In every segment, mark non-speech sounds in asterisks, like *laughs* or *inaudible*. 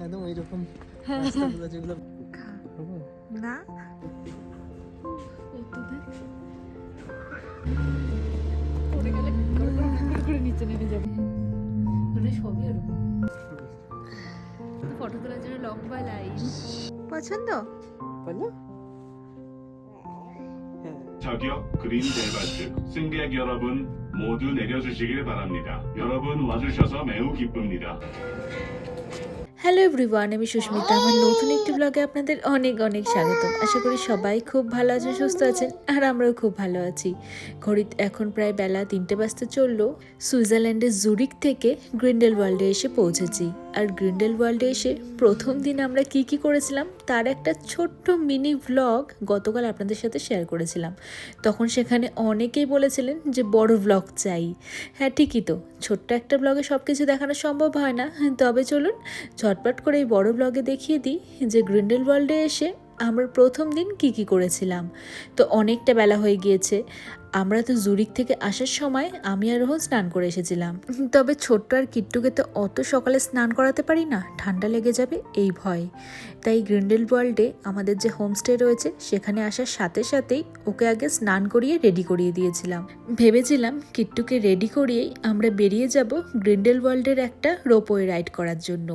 একদম ওইরকম হ্যাঁ, রাস্তাগুলো যেগুলো খা খাবো। না এই তো দেখ। পড়ে গেলে গড় গড় গড় গড় করে নিচে নেমে যাবে মানে সবই ওরকম ফটো তোলার জন্য লম্বা লাইন পছন্দ বলো হ্যাঁ 저기요 그린 델바트 승객 여러분 모두 내려주시길 바랍니다. 여러분 와주셔서 매우 기쁩니다. হ্যালো এভরিওয়ান আমি সুস্মিতা। আমার নতুন একটি ব্লগে আপনাদের অনেক অনেক স্বাগত আশা করি সবাই খুব ভালো আছেন, সুস্থ আছেন, আর আমরাও খুব ভালো আছি। ঘড়িত এখন প্রায় বেলা তিনটে বাজতে চলল। সুইজারল্যান্ডের জুরিক থেকে গ্রিন্ডেল ওয়ার্ল্ডে এসে পৌঁছেছি। আর গ্রিন্ডেল ওয়ার্ল্ডে এসে প্রথম দিন আমরা কি কি করেছিলাম, তার একটা ছোট্ট মিনি ভ্লগ গতকাল আপনাদের সাথে শেয়ার করেছিলাম। তখন সেখানে অনেকেই বলেছিলেন যে, বড় ভ্লগ চাই। হ্যাঁ ঠিকই তো, ছোট্ট একটা ব্লগে সব কিছু দেখানো সম্ভব হয় না। তবে চলুন, ঝটপট করে এই বড় ব্লগে দেখিয়ে দিই যে গ্রিন্ডেল ওয়ার্ল্ডে এসে আমরা প্রথম দিন কি কি করেছিলাম। তো অনেকটা বেলা হয়ে গিয়েছে আমরা তো জুরিক থেকে আসার সময় আমি আর রোহন স্নান করে এসেছিলাম। তবে ছোট্ট আর কিট্টুকে তো অত সকালে স্নান করাতে পারি না, ঠান্ডা লেগে যাবে এই ভয়। তাই গ্রিন্ডেল ওয়ার্ল্ডে আমাদের যে হোমস্টে রয়েছে, সেখানে আসার সাথে সাথেই ওকে আগে স্নান করিয়ে রেডি করিয়ে দিয়েছিলাম। ভেবেছিলাম কিট্টুকে রেডি করিয়েই আমরা বেরিয়ে যাব গ্রিন্ডেল ওয়ার্ল্ডের একটা রোপওয়ে রাইড করার জন্য।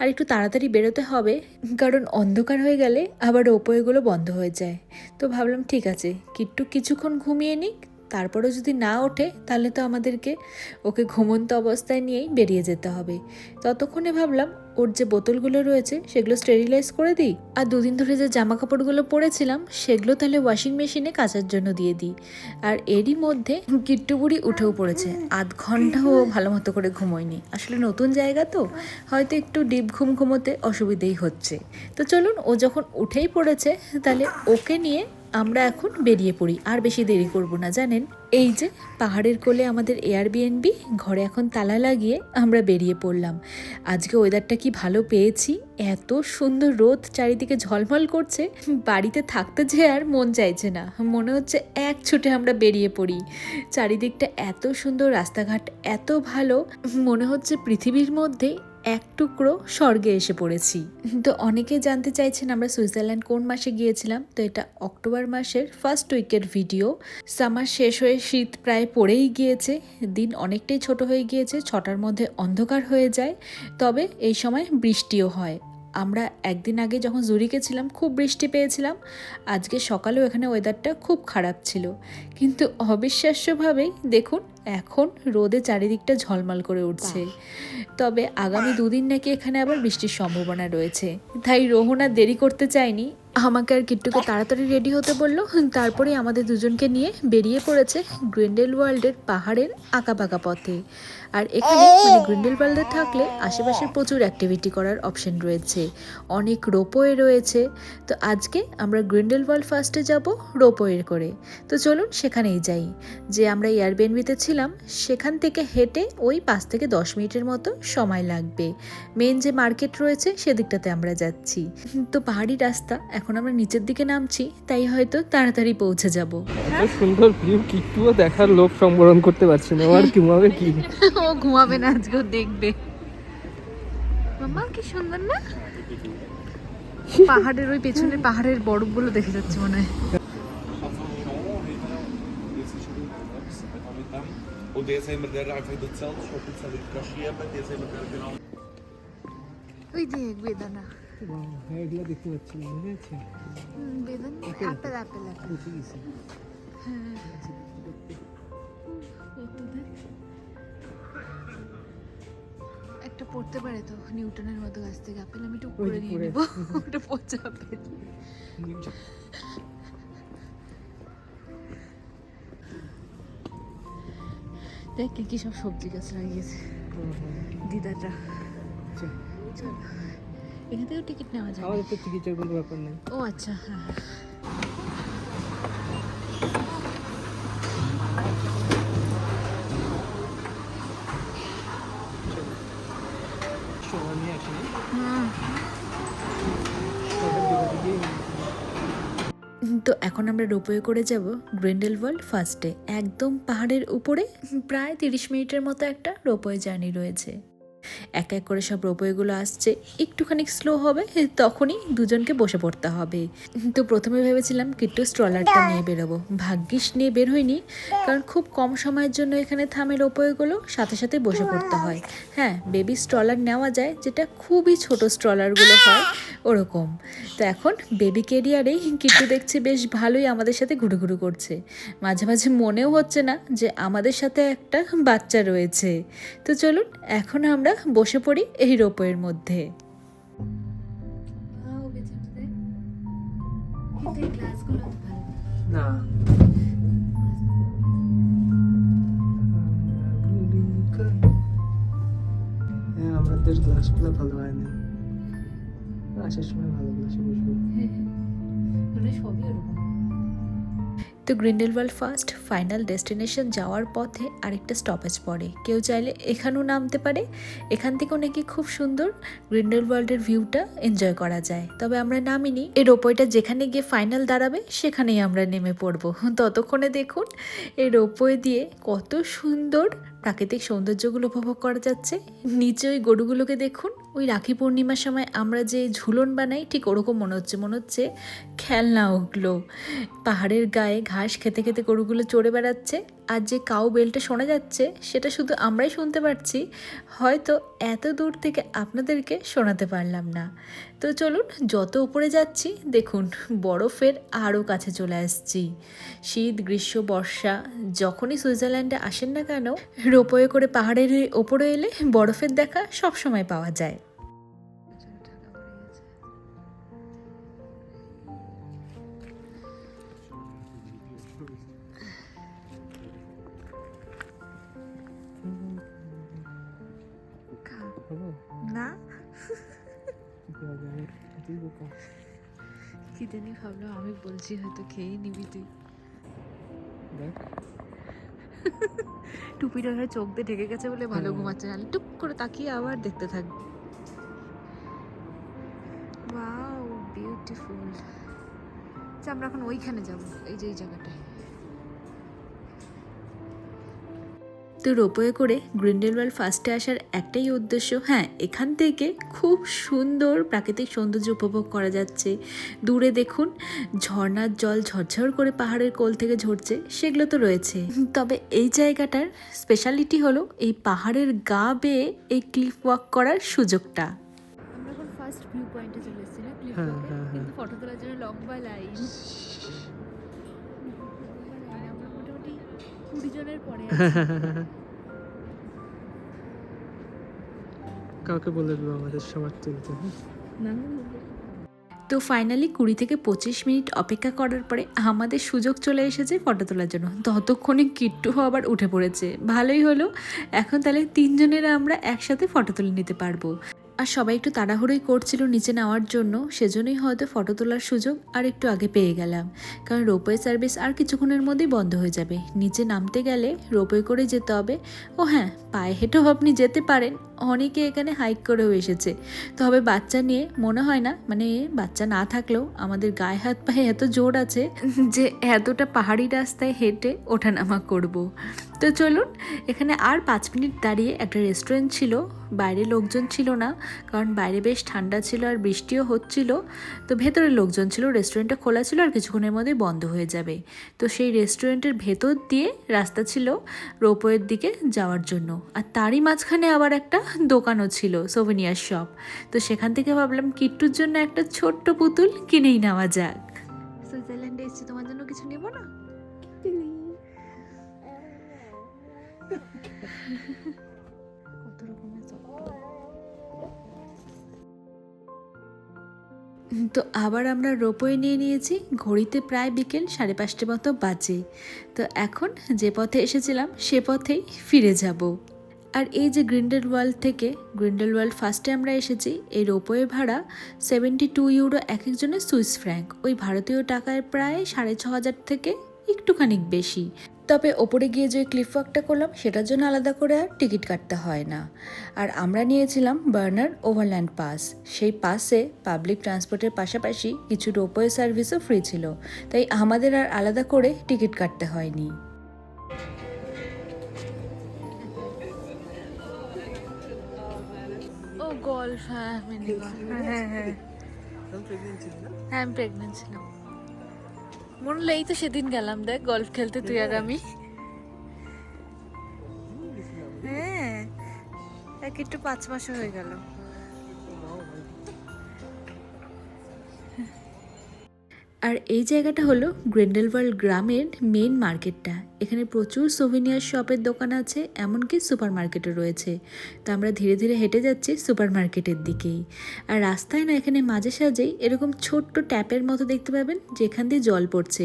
আর একটু তাড়াতাড়ি বেরোতে হবে, কারণ অন্ধকার হয়ে গেলে আবার রোপওয়েগুলো বন্ধ হয়ে যায়। তো ভাবলাম ঠিক আছে, কিট্টু কিছুক্ষণ ঘুমিয়ে নিক তারপরেও যদি না ওঠে, তাহলে তো আমাদেরকে ওকে ঘুমন্ত অবস্থায় নিয়েই বেরিয়ে যেতে হবে। ততক্ষণে ভাবলাম, ওর যে বোতলগুলো রয়েছে, সেগুলো স্টেরিলাইজ করে দিই। আর দুদিন ধরে যে জামা কাপড়গুলো পরেছিলাম, সেগুলো তাহলে ওয়াশিং মেশিনে কাচার জন্য দিয়ে দিই। আর এরই মধ্যে কিট্টু বুড়ি উঠেও পড়েছে। আধ ঘন্টাও ভালো মতো করে ঘুমোয়নি। আসলে নতুন জায়গা তো, হয়তো একটু ডিপ ঘুম ঘুমোতে অসুবিধেই হচ্ছে। তো চলুন, ও যখন উঠেই পড়েছে, তাহলে ওকে নিয়ে আমরা এখন বেরিয়ে পড়ি। আর বেশি দেরি করব না, জানেন? এই যে, পাহাড়ের কোলে আমাদের এয়ারবিএনবি ঘরে এখন তালা লাগিয়ে আমরা বেরিয়ে পড়লাম। আজকে ওয়েদারটা কি ভালো পেয়েছি? এত সুন্দর রোদ চারিদিকে ঝলমল করছে, বাড়িতে থাকতে যে আর মন চাইছে না। মনে হচ্ছে এক ছুটে আমরা বেরিয়ে পড়ি। চারিদিকটা এত সুন্দর, রাস্তাঘাট এত ভালো, মনে হচ্ছে পৃথিবীর মধ্যে এক টুকরো স্বর্গে এসে পড়েছি। তো অনেকে জানতে চাইছেন আমরা সুইজারল্যান্ড কোন মাসে গিয়েছিলাম। তো এটা অক্টোবর মাসের ফার্স্ট উইকের ভিডিও সামার শেষ হয়ে শীত প্রায় পড়েই গিয়েছে। দিন অনেকটাই ছোট হয়ে গিয়েছে, ছটার মধ্যে অন্ধকার হয়ে যায়। তবে এই সময় বৃষ্টিও হয়। আমরা একদিন আগে যখন জুরিকে ছিলাম, খুব বৃষ্টি পেয়েছিলাম। আজকে সকালেও এখানে ওয়েদারটা খুব খারাপ ছিল। কিন্তু অবিশ্বাস্যভাবেই দেখুন এখন রোদে চারিদিকটা ঝলমল করে উঠছে। তবে আগামী দুদিন নাকি এখানে আবার বৃষ্টির সম্ভাবনা রয়েছে। তাই রোহন আর দেরি করতে চায়নি। আমাকে আর কিট্টুকে তাড়াতাড়ি রেডি হতে বলল। তারপরে আমাদের দুজনকে নিয়ে বেরিয়ে পড়েছে গ্রিন্ডেল ওয়ার্ল্ডের পাহাড়ের আঁকাবাঁকা পথে। আর এখানে মানে গ্রিন্ডেল ওয়ার্ল্ডে থাকলে আশেপাশে প্রচুর অ্যাক্টিভিটি করার অপশন রয়েছে। অনেক রোপওয়ে রয়েছে। তো আজকে আমরা গ্রিন্ডেল ওয়ার্ল্ড ফার্স্টে যাব রোপওয়ে করে। তো চলুন সেখানেই যাই। যে আমরা এয়ারবিএনবিতে ছিলাম, সেখান থেকে হেঁটে ওই পাঁচ থেকে দশ মিনিটের মতো সময় লাগবে। মেন যে মার্কেট রয়েছে, সেদিকটাতে আমরা যাচ্ছি। তো পাহাড়ি রাস্তা এখন আমরা নিচের দিকে নামছি তাই হয়তো তাড়াতাড়ি পৌঁছে যাব। এত সুন্দর ভিউ কিট্টুও দেখার লোক সম্বরণ করতে পারছে না। আর ঘুমাবে কি? *laughs* ও ঘুমাবে না আজকেও দেখবে। মামা কি সুন্দর না? পাহাড়ের ওই পেছনে পাহাড়ের বরফগুলো দেখে যাচ্ছে মনে হয়. ওই যে বেদানা। হ্যাঁ দেখতে পাচ্ছি মনে আছে? অ্যাপেল অ্যাপেল একটা পড়তে পারে তো নিউটনের মতো গাছ থেকে আপেল আমি একটু উপরে নিয়ে। নিব *laughs* ওটা পচা আপেল দেখ কি কি সব সবজি গাছ লাগিয়েছে। দিদাটা। আচ্ছা। চলো। এখান থেকেও টিকিট নেওয়া যায় আমাদের তো চিকিৎসার কোনো ব্যাপার নেই। ও আচ্ছা হ্যাঁ দিকেই তো এখন আমরা রোপওয়ে করে যাব গ্রেন্ডেল ওয়ার্ল্ড ফার্স্টে। একদম পাহাড়ের উপরে প্রায় তিরিশ মিনিটের মতো একটা রোপওয়ে জার্নি রয়েছে। এক এক করে সব রোপওয়েগুলো আসছে একটুখানি স্লো হবে তখনই দুজনকে বসে পড়তে হবে। তো প্রথমে ভেবেছিলাম কিট্টু স্ট্রলারটা নিয়ে বেরোবো। ভাগ্যিস নিয়ে বের হইনি কারণ খুব কম সময়ের জন্য এখানে থামে রোপওয়েগুলো সাথে সাথে বসে পড়তে হয়। হ্যাঁ বেবি স্ট্রলার নেওয়া যায় যেটা খুবই ছোট স্ট্রলারগুলো হয়। ওরকম। তো এখন বেবি কেরিয়ারেই কিট্টু দেখছি বেশ ভালোই আমাদের সাথে ঘুরু ঘুরু করছে। মাঝে মাঝে মনেও হচ্ছে না যে আমাদের সাথে একটা বাচ্চা রয়েছে। তো চলুন এখন আমরা বসে পড়ি এই রোপওয়ের মধ্যে। কিন্তু না। হ্যাঁ আমাদের গ্লাসগুলো ভালো হয়নি। আসার সময় ভালো বসবো মানে তো ফার্স্ট, ফাইনাল ডেস্টিনেশন যাওয়ার পথে আরেকটা স্টপেজ পড়ে। কেউ চাইলে এখানেও নামতে পারে। এখান থেকেও নাকি খুব সুন্দর গ্রিন্ডেলওয়ার্ল্ডের ভিউটা এনজয় করা যায়। তবে আমরা নামিনি। এই রোপওয়েটা যেখানে গিয়ে ফাইনাল দাঁড়াবে, সেখানেই আমরা নেমে পড়ব। ততক্ষণে দেখুন এই রোপওয়ে দিয়ে কত সুন্দর প্রাকৃতিক সৌন্দর্যগুলো উপভোগ করা যাচ্ছে। নিচে ওই গরুগুলোকে দেখুন ওই রাখি পূর্ণিমার সময় আমরা যে ঝুলন বানাই, ঠিক ওরকম মনে হচ্ছে। মনে হচ্ছে খেলনা ওগুলো পাহাড়ের গায়ে ঘাস খেতে খেতে গরুগুলো চড়ে বেড়াচ্ছে আর যে কাউ বেলটা শোনা যাচ্ছে, সেটা শুধু আমরাই শুনতে পারছি। হয়তো এত দূর থেকে আপনাদেরকে শোনাতে পারলাম না। তো চলুন, যত উপরে যাচ্ছি, দেখুন, বরফের আরও কাছে চলে আসছি। শীত, গ্রীষ্ম, বর্ষা, যখনই সুইজারল্যান্ডে আসেন না কেন, রোপওয়ে করে পাহাড়ের ওপরে এলে বরফের দেখা সব সময় পাওয়া যায়। কি। জানি ভাবলাম আমি বলছি হয়তো খেয়েই নিবি তুই। দেখ। টুপিটা ধরে চোখ দিয়ে ঢেকে গেছে বলে ভালো হুম। ঘুমাচ্ছে নাহলে টুপ করে তাকিয়ে আবার দেখতে থাকবে ওয়াও বিউটিফুল আচ্ছা আমরা এখন ওইখানে যাব এই যে এই জায়গাটায়। তো রোপওয়ে করে গ্রিন্ডেলওয়াল ফার্স্টে আসার একটাই উদ্দেশ্য হ্যাঁ এখান থেকে খুব সুন্দর প্রাকৃতিক সৌন্দর্য উপভোগ করা যাচ্ছে। দূরে দেখুন ঝর্ণার জল ঝরঝর করে পাহাড়ের কোল থেকে ঝরছে সেগুলো তো রয়েছে। তবে এই জায়গাটার স্পেশালিটি হলো এই পাহাড়ের গা বেয়ে এই ক্লিফ ওয়াক করার সুযোগটা। আমরা ফার্স্ট ভিউ পয়েন্টে চলে এসেছি না? ক্লিফ হ্যাঁ। কিন্তু ফটো তোলার জন্য লম্বা লাইন কুড়ি জনের পরে *laughs* কাউকে বলে দেবো আমাদের সবার তুলতে হ্যাঁ? না তো ফাইনালি কুড়ি থেকে পঁচিশ মিনিট অপেক্ষা করার পরে আমাদের সুযোগ চলে এসেছে ফটো তোলার জন্য। ততক্ষণে কিট্টু আবার উঠে পড়েছে। ভালোই হলো। এখন তাহলে তিনজনেরা আমরা একসাথে ফটো তুলে নিতে পারব। আর সবাই একটু তাড়াহুড়োই করছিল নিচে নেওয়ার জন্য, সেজন্যই হয়তো ফটো তোলার সুযোগ আর একটু আগে পেয়ে গেলাম। কারণ রোপওয়ে সার্ভিস আর কিছুক্ষণের মধ্যেই বন্ধ হয়ে যাবে। নিচে নামতে গেলে রোপওয়ে করে যেতে হবে। ও হ্যাঁ পায়ে হেঁটেও আপনি যেতে পারেন। অনেকে এখানে হাইক করেও এসেছে। তবে বাচ্চা নিয়ে মনে হয় না মানে বাচ্চা না থাকলেও আমাদের গায়ে হাত পায়ে এত জোর আছে যে এতটা পাহাড়ি রাস্তায় হেঁটে ওঠানামা করব। তো চলুন, এখানে আর পাঁচ মিনিট দাঁড়িয়ে একটা রেস্টুরেন্ট ছিল। বাইরে লোকজন ছিল না। কারণ বাইরে বেশ ঠান্ডা ছিল আর বৃষ্টিও হচ্ছিল। তো ভেতরে লোকজন ছিল রেস্টুরেন্টটা খোলা ছিল আর কিছুক্ষণের মধ্যেই বন্ধ হয়ে যাবে। তো সেই রেস্টুরেন্টের ভেতর দিয়ে রাস্তা ছিল রোপওয়ের দিকে যাওয়ার জন্য। আর তারই মাঝখানে আবার একটা দোকানও ছিল সোভেনিয়ার শপ তো সেখান থেকে ভাবলাম কিট্টুর জন্য একটা ছোট্ট পুতুল কিনেই নেওয়া যাক। সুইজারল্যান্ডে এসেছি তোমার জন্য কিছু নেব না? *laughs* তো আবার আমরা রোপওয়ে নিয়ে নিয়েছি। ঘড়িতে প্রায় বিকেল সাড়ে পাঁচটা মতো বাজে। তো এখন যে পথে এসেছিলাম, সে পথেই ফিরে যাব। আর এই যে গ্রিন্ডেল ওয়ার্ল্ড থেকে গ্রিন্ডেল ওয়ার্ল্ড ফার্স্টে আমরা এসেছি, এই রোপওয়ে ভাড়া সেভেন্টি টু ইউরো এক একজনের সুইস ফ্র্যাঙ্ক। ওই ভারতীয় টাকায় প্রায় সাড়ে ছ হাজার থেকে একটুখানি বেশি। তবে ওপরে গিয়ে যে ক্লিফ ওয়াকটা করলাম সেটার জন্য আলাদা করে আর টিকিট কাটতে হয় না। আর আমরা নিয়েছিলাম বার্নার ওভারল্যান্ড পাস সেই পাসে পাবলিক ট্রান্সপোর্টের পাশাপাশি কিছু রোপওয়ে সার্ভিসও ফ্রি ছিল। তাই আমাদের আর আলাদা করে টিকিট কাটতে হয়নি। গল্ফ হ্যাঁ মিনি গল্ফ হ্যাঁ হ্যাঁ। হ্যাঁ আমি প্রেগনেন্ট ছিলাম। মনে হলো এই তো সেদিন গেলাম দেখ গল্ফ খেলতে তুই আর আমি। হ্যাঁ এক একটু পাঁচ মাসও হয়ে গেল। আর এই জায়গাটা হলো গ্রেন্ডেলওয়ার্ল্ড গ্রামের মেন মার্কেটটা এখানে প্রচুর সোভিনিয়ার শপের দোকান আছে, এমনকি সুপার মার্কেটও রয়েছে। তো আমরা ধীরে ধীরে হেঁটে যাচ্ছি সুপার মার্কেটের দিকেই। আর রাস্তায় না এখানে মাঝে সাঝেই এরকম ছোট্ট ট্যাপের মতো দেখতে পাবেন, যেখান দিয়ে জল পড়ছে।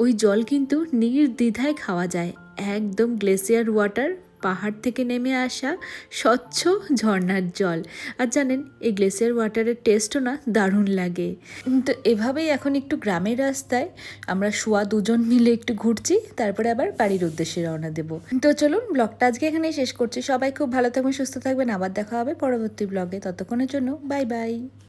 ওই জল কিন্তু নির্দ্বিধায় খাওয়া যায়, একদম গ্লেসিয়ার ওয়াটার পাহাড় থেকে নেমে আসা স্বচ্ছ ঝর্ণার জল। আর জানেন, এই গ্লেসিয়ার ওয়াটারের টেস্টও না দারুণ লাগে। তো এভাবেই এখন একটু গ্রামের রাস্তায় আমরা শোয়া দুজন মিলে একটু ঘুরছি, তারপরে আবার বাড়ির উদ্দেশ্যে রওনা দেব। তো চলুন, ব্লগটা আজকে এখানেই শেষ করছি। সবাই খুব ভালো থাকবেন, সুস্থ থাকবেন। আবার দেখা হবে পরবর্তী ব্লগে। ততক্ষণের জন্য বাই বাই